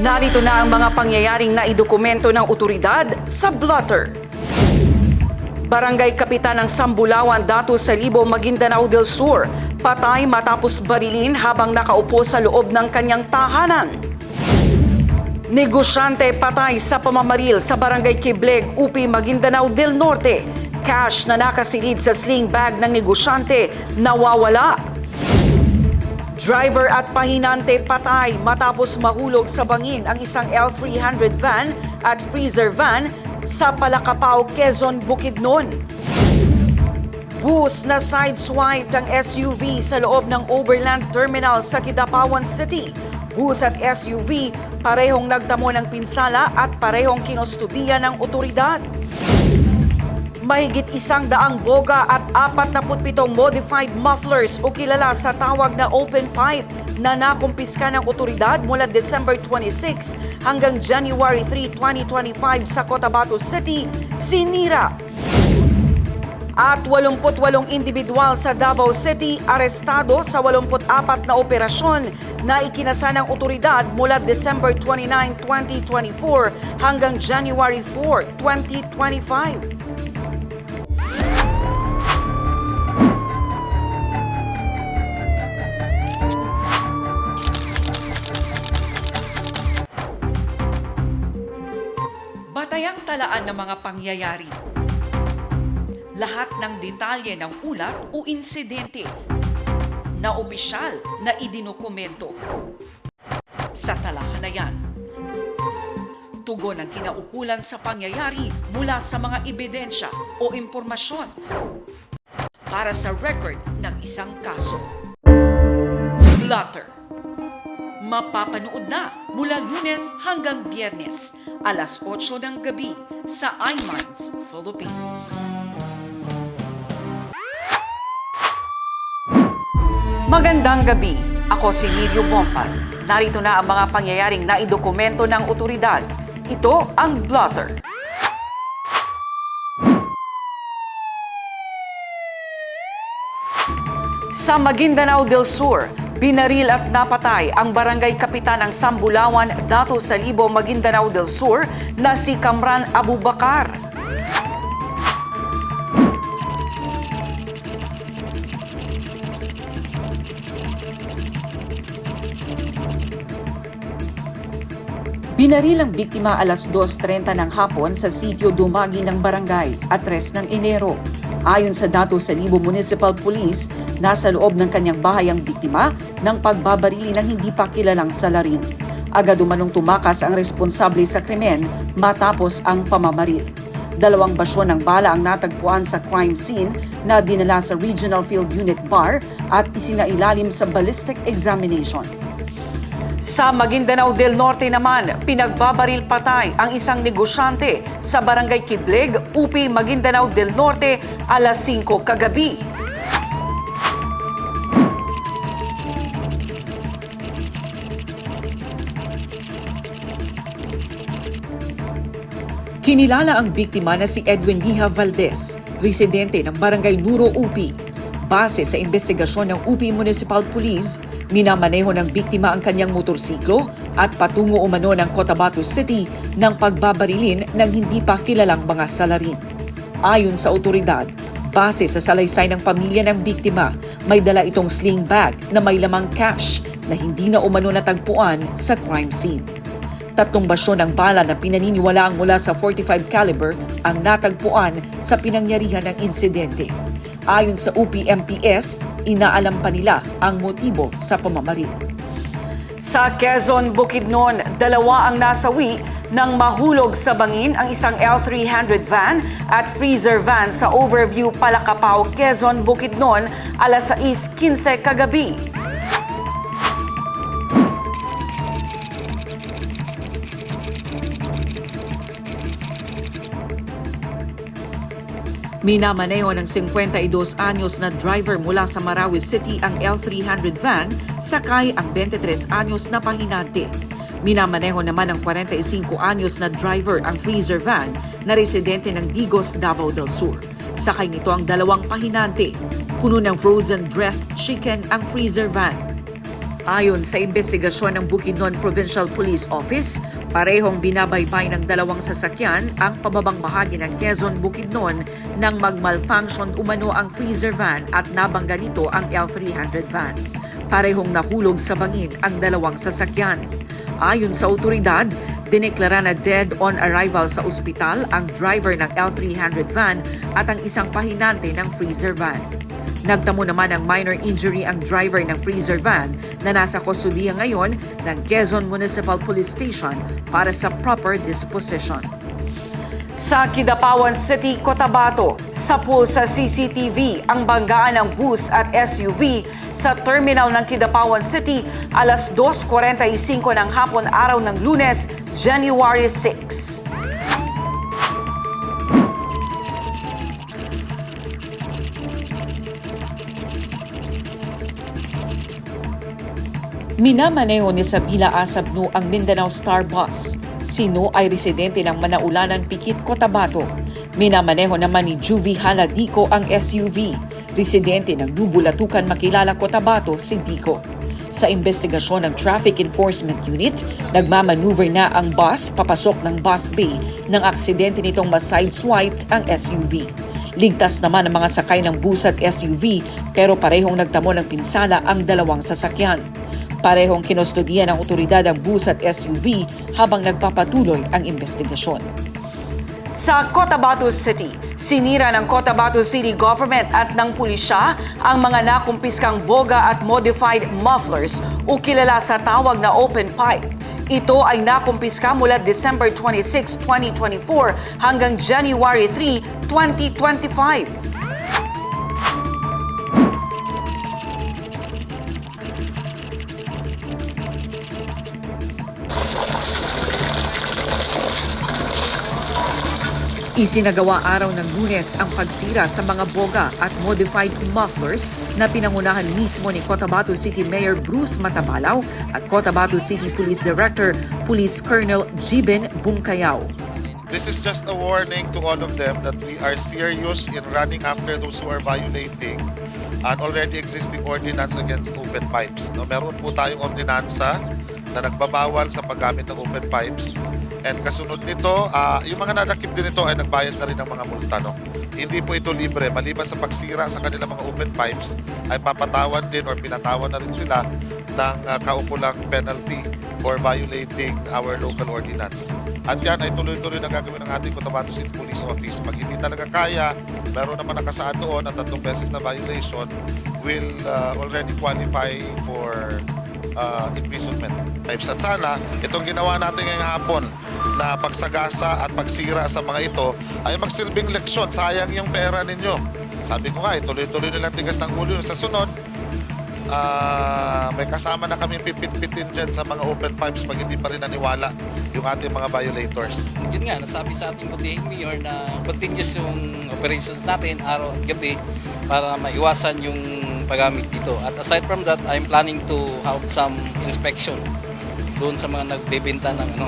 Narito na ang mga pangyayaring naidokumento ng otoridad sa blotter. Barangay Kapitan ng Sambulawan, Dato sa Libo, Maguindanao del Sur, patay matapos barilin habang nakaupo sa loob ng kanyang tahanan. Negosyante patay sa pamamaril sa Barangay Kibleg, Upi, Maguindanao del Norte. Cash na nakasilid sa sling bag ng negosyante nawawala. Driver at pahinante patay matapos mahulog sa bangin ang isang L300 van at freezer van sa Palacapao, Quezon, Bukidnon. Bus na sideswipe ng SUV sa loob ng Overland Terminal sa Kidapawan City. Bus at SUV parehong nagtamo ng pinsala at parehong kinustudiya ng otoridad. Mahigit isang daang boga at 47 modified mufflers o kilala sa tawag na open pipe na nakumpiska ng otoridad mula December 26 hanggang January 3, 2025 sa Cotabato City, sinira. At 88 individual sa Davao City arestado sa 84 na operasyon na ikinasa ng otoridad mula December 29, 2024 hanggang January 4, 2025. Batayang talaan ng mga pangyayari. Lahat ng detalye ng ulat o insidente na opisyal na idinukomento. Sa talahan na yan, tugon ang kinaukulan sa pangyayari mula sa mga ebidensya o impormasyon para sa record ng isang kaso. Blotter mapapanood na mula lunes hanggang biyernes, alas 8 ng gabi sa iMinds Philippines. Magandang gabi. Ako si Lidio Bompal. Narito na ang mga pangyayaring naidokumento ng otoridad. Ito ang blotter. Sa Maguindanao del Sur, binaril at napatay ang barangay kapitan ng Sambulawan, Dato sa Libo, Maguindanao del Sur na si Kamran Abubakar. Binaril ang biktima alas 2.30 ng hapon sa sitio Dumagi ng barangay at 3 ng Enero. Ayon sa dato sa Libo Municipal Police, nasa loob ng kanyang bahay ang biktima ng pagbabarili ng hindi pa kilalang salarin. Agad umanong tumakas ang responsable sa krimen matapos ang pamamaril. Dalawang basyon ng bala ang natagpuan sa crime scene na dinala sa Regional Field Unit Bar at isinailalim sa ballistic examination. Sa Maguindanao del Norte naman, pinagbabaril patay ang isang negosyante sa Barangay Kibleg, Upi, Maguindanao del Norte, alas 5 kagabi. Kinilala ang biktima na si Edwin Hija Valdez, residente ng Barangay Nuro, Upi. Base sa investigasyon ng UP Municipal Police, minamaneho ng biktima ang kanyang motorsiklo at patungo umano ng Cotabato City ng pagbabarilin ng hindi pa kilalang mga salarin. Ayon sa otoridad, base sa salaysay ng pamilya ng biktima, may dala itong sling bag na may lamang cash na hindi na umano natagpuan sa crime scene. Tatlong basyon ng bala na pinaniniwalaang mula sa 45 caliber ang natagpuan sa pinangyarihan ng insidente. Ayon sa UPMPS, inaalam pa nila ang motibo sa pamamaril. Sa Quezon, Bukidnon, dalawa ang nasawi nang mahulog sa bangin ang isang L300 van at freezer van sa Overview, Palacapao, Quezon, Bukidnon, alas 6.15 kagabi. Minamaneho ng 52 anyos na driver mula sa Marawi City ang L300 van, sakay ang 23 anyos na pahinante. Minamaneho naman ng 45 anyos na driver ang freezer van na residente ng Digos, Davao del Sur. Sakay nito ang dalawang pahinante. Puno ng frozen dressed chicken ang freezer van. Ayon sa investigasyon ng Bukidnon Provincial Police Office, parehong binabaybay ng dalawang sasakyan ang pababang bahagi ng Quezon, Bukidnon nang magmalfunction umano ang freezer van at nabangga nito ang L300 van. Parehong nahulog sa bangin ang dalawang sasakyan. Ayon sa otoridad, dineklara na dead on arrival sa ospital ang driver ng L300 van at ang isang pahinante ng freezer van. Nagtamo naman ng minor injury ang driver ng freezer van na nasa kustudiya ngayon ng Quezon Municipal Police Station para sa proper disposition. Sa Kidapawan City, Cotabato, sa pool sa CCTV ang banggaan ng bus at SUV sa terminal ng Kidapawan City alas 2.45 ng hapon araw ng lunes, January 6. Minamaneho ni Sabila Asabno ang Mindanao Star Bus. Sino ay residente ng Manaulanan Pikit, Cotabato. Minamaneho naman ni Juvie Haladico ang SUV. Residente ng Dubulatukan Makilala, Cotabato, si Dico. Sa investigasyon ng Traffic Enforcement Unit, nagmamaneuver na ang bus papasok ng bus bay nang aksidente nitong ma-sideswiped ang SUV. Ligtas naman ang mga sakay ng bus at SUV pero parehong nagtamo ng pinsala ang dalawang sasakyan. Parehong kinustodiya ng otoridad ang bus at SUV habang nagpapatuloy ang investigasyon. Sa Cotabato City, sinira ng Cotabato City Government at ng pulisya ang mga nakumpiskang boga at modified mufflers o kilala sa tawag na open pipe. Ito ay nakumpiska mula December 26, 2024 hanggang January 3, 2025. Isinagawa araw ng lunes ang pagsira sa mga boga at modified mufflers na pinangunahan mismo ni Cotabato City Mayor Bruce Matabalaw at Cotabato City Police Director Police Colonel Jibin Bungkayaw. This is just a warning to all of them that we are serious in running after those who are violating an already existing ordinance against open pipes. No, meron po tayong ordinansa na nagbabawal sa paggamit ng open pipes. And kasunod nito, ah, yung mga nanakip din ito ay nagbayad na rin ng mga multa. No? Hindi po ito libre. Maliban sa pagsira sa kanilang mga open pipes, ay papatawan din or pinatawan na rin sila ng uh, kaukulang penalty for violating our local ordinance. At yan ay tuloy-tuloy na gagawin ng ating Cotabato City Police Office. Pag hindi talaga kaya, meron naman nakasaad doon na tatlong beses na violation will uh, already qualify for uh, imprisonment. At sana, itong ginawa natin ngayong hapon na pagsagasa at pagsira sa mga ito ay magsilbing leksyon. Sayang yung pera ninyo. Sabi ko nga, eh, tuloy-tuloy nilang tigas ng ulo. Sa sunod, ah, may kasama na kami pipit-pitin dyan sa mga open pipes pag hindi pa rin naniwala yung ating mga violators. yun nga, nasabi sa ating butihing mayor na continuous yung operations natin araw at gabi para maiwasan yung paggamit dito. At aside from that, I'm planning to have some inspection doon sa mga nagbebenta ng ano,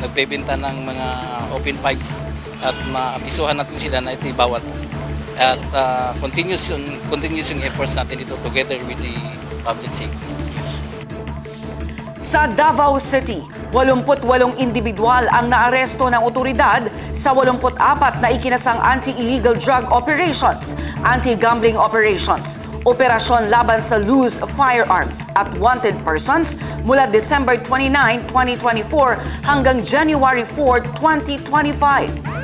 nagbebenta ng mga open pipes at maapisuhan natin sila na ito bawat at uh, continuous yung continuous yung efforts natin dito together with the public safety. Sa Davao City, 88 individual ang naaresto ng otoridad sa 84 na ikinasang anti-illegal drug operations, anti-gambling operations, operasyon laban sa loose firearms at wanted persons mula December 29, 2024 hanggang January 4, 2025.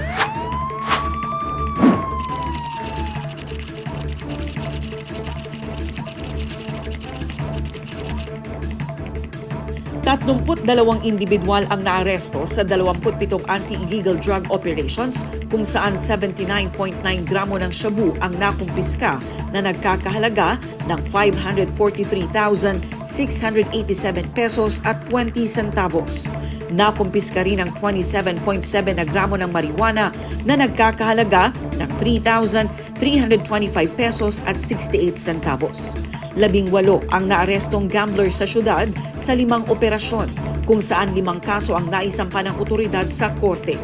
Tatlumput dalawang individual ang naaresto sa 27 anti-illegal drug operations kung saan 79.9 gramo ng shabu ang nakumpiska na nagkakahalaga ng 543,687 pesos at 20 centavos. Nakumpiska rin ang 27.7 na gramo ng marijuana na nagkakahalaga ng 3,325 pesos at 68 centavos. Labing walo ang naarestong gambler sa syudad sa limang operasyon kung saan limang kaso ang naisampa ng otoridad sa korte.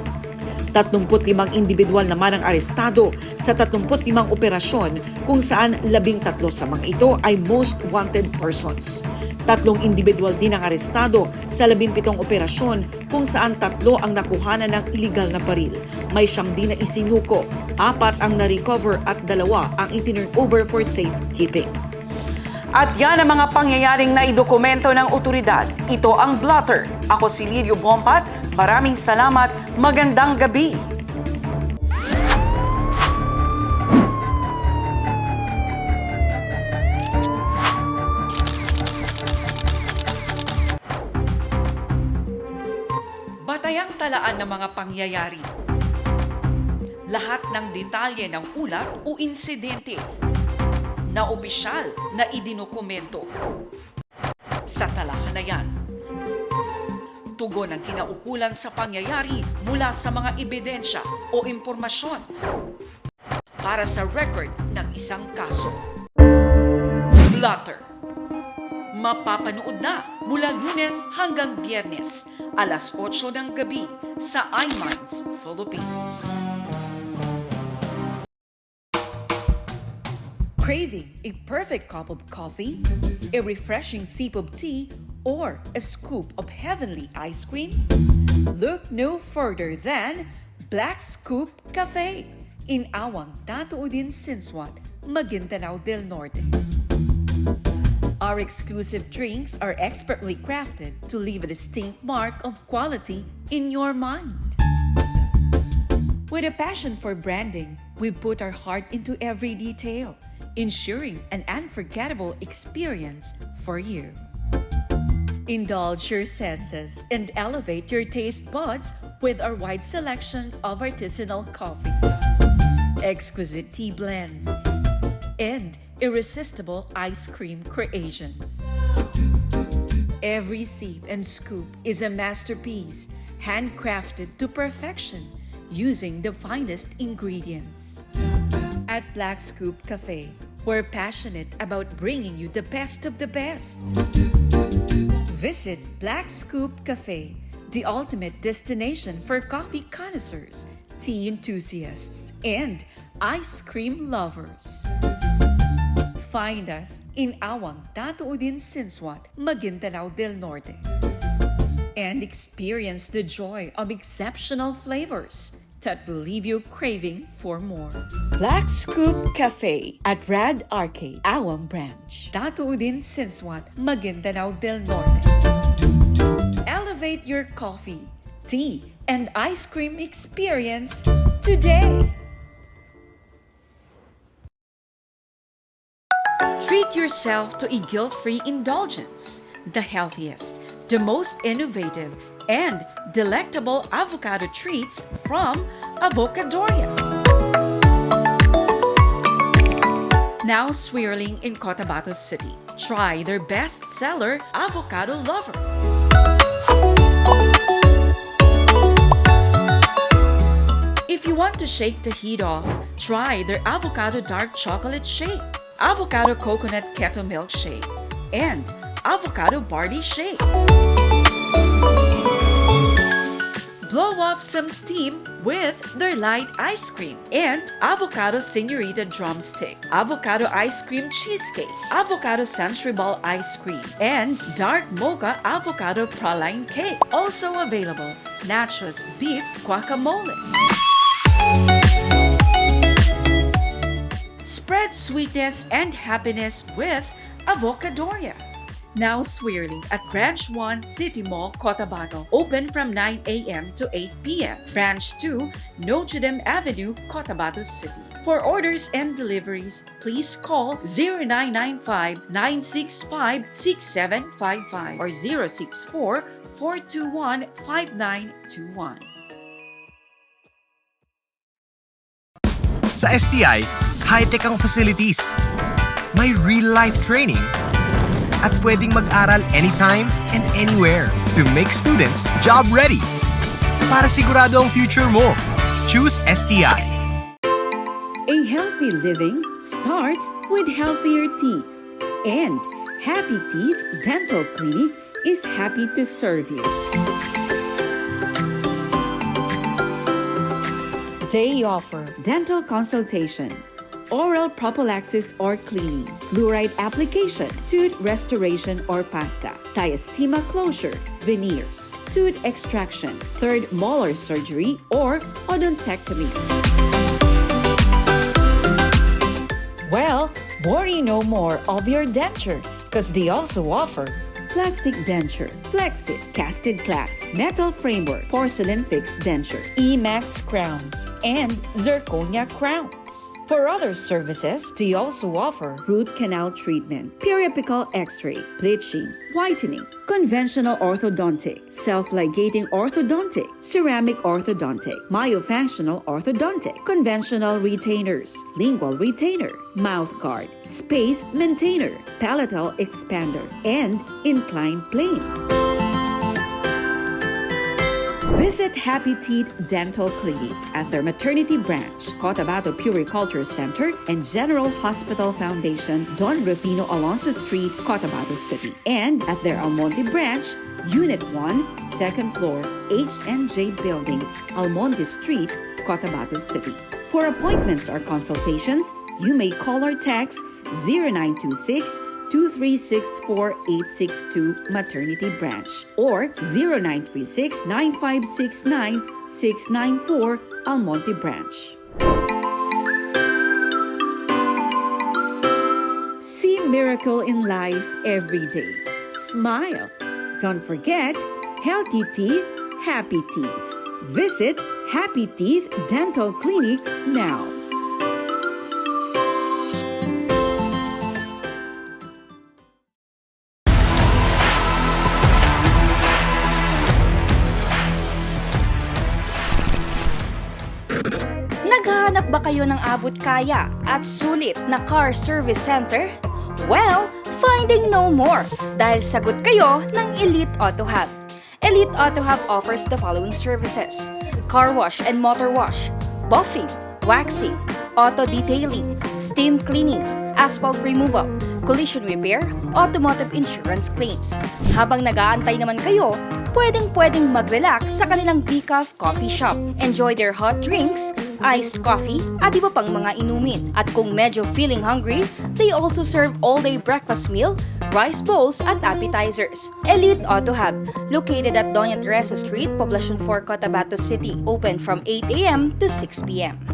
35 individual naman ang arestado sa 35 operasyon kung saan labing tatlo sa mga ito ay most wanted persons. Tatlong individual din ang arestado sa 17 operasyon kung saan tatlo ang nakuhanan ng iligal na baril. May siyam din na isinuko, apat ang na-recover at dalawa ang itinurn over for safekeeping. At yan ang mga pangyayaring naidokumento ng otoridad. Ito ang Blotter. Ako si Lirio Bompat. Maraming salamat. Magandang gabi. Batayang talaan ng mga pangyayari. Lahat ng detalye ng ulat o insidente na opisyal na idinokumento. Sa talahan na yan, tugon ang kinaukulan sa pangyayari mula sa mga ebidensya o impormasyon para sa record ng isang kaso. Blotter. Mapapanood na mula lunes hanggang biyernes, alas 8 ng gabi sa iMinds Philippines. Craving a perfect cup of coffee, a refreshing sip of tea, or a scoop of heavenly ice cream? Look no further than Black Scoop Cafe in Awang Tatuodin Sinswat, Maguindanao del Norte. Our exclusive drinks are expertly crafted to leave a distinct mark of quality in your mind. With a passion for branding, we put our heart into every detail, ensuring an unforgettable experience for you. Indulge your senses and elevate your taste buds with our wide selection of artisanal coffee, exquisite tea blends, and irresistible ice cream creations. Every sip and scoop is a masterpiece, handcrafted to perfection using the finest ingredients. At Black Scoop Cafe, we're passionate about bringing you the best of the best. Visit Black Scoop Cafe, the ultimate destination for coffee connoisseurs, tea enthusiasts, and ice cream lovers. Find us in Awang Tatuodin Sinswat, Maguindanao del Norte. And experience the joy of exceptional flavors that will leave you craving for more. Black Scoop Cafe at Rad Arcade, Awang Branch, Tatuodin Sinswat, Maguindanao del Norte. Elevate your coffee, tea, and ice cream experience today. Treat yourself to a guilt free indulgence, the healthiest, the most innovative, and delectable avocado treats from Avocadoria. Now swirling in Cotabato City. Try their best seller, Avocado Lover. If you want to shake the heat off, try their avocado dark chocolate shake, avocado coconut keto milkshake, and avocado barley shake. Blow off some steam with their light ice cream and avocado senorita drumstick, avocado ice cream cheesecake, avocado century ball ice cream, and dark mocha avocado praline cake. Also available, nachos beef guacamole. Spread sweetness and happiness with Avocadoria. Now swirling at Branch 1 City Mall, Cotabato. Open from 9 a.m. to 8 p.m. Branch 2 Notre Dame Avenue, Cotabato City. For orders and deliveries, please call 0995 965 6755 or 064 421 5921. Sa STI, high-tech facilities. May real-life training at pwedeng mag-aral anytime and anywhere to make students job-ready. Para sigurado ang future mo, choose STI. A healthy living starts with healthier teeth. And Happy Teeth Dental Clinic is happy to serve you. They offer dental consultation, oral prophylaxis or cleaning, fluoride application, tooth restoration or pasta, diastema closure, veneers, tooth extraction, third molar surgery or odontectomy. Well, worry no more of your denture because they also offer Plastic denture, Flexit, casted glass, metal framework, porcelain fixed denture, Emax crowns and zirconia crowns. For other services, they also offer root canal treatment, periapical x-ray, bleaching, whitening, conventional orthodontic, self-ligating orthodontic, ceramic orthodontic, myofunctional orthodontic, conventional retainers, lingual retainer, mouth guard, space maintainer, palatal expander, and inclined plane. Visit Happy Teeth Dental Clinic at their maternity branch, Cotabato Puriculture Center, and General Hospital Foundation, Don Rufino Alonso Street, Cotabato City, and at their Almonte branch, Unit 1, second floor, H&J Building, Almonte Street, Cotabato City. For appointments or consultations, you may call or text 0926 2364862 Maternity Branch or 0936 9569 694 Almonte Branch. See miracle in life every day. Smile. Don't forget, healthy teeth, happy teeth. Visit Happy Teeth Dental Clinic now. Ba kayo ng abot kaya at sulit na car service center? Well, finding no more dahil sagot kayo ng Elite Auto Hub. Elite Auto Hub offers the following services. Car wash and motor wash, buffing, waxing, auto detailing, steam cleaning, asphalt removal, collision repair, automotive insurance claims. Habang nag-aantay naman kayo, pwedeng-pwedeng mag-relax sa kanilang Decaf Coffee Shop. Enjoy their hot drinks, iced coffee, at iba pang mga inumin. At kung medyo feeling hungry, they also serve all-day breakfast meal, rice bowls, at appetizers. Elite Auto Hub, located at Doña Teresa Street, Poblacion 4, Cotabato City, open from 8 a.m. to 6 p.m.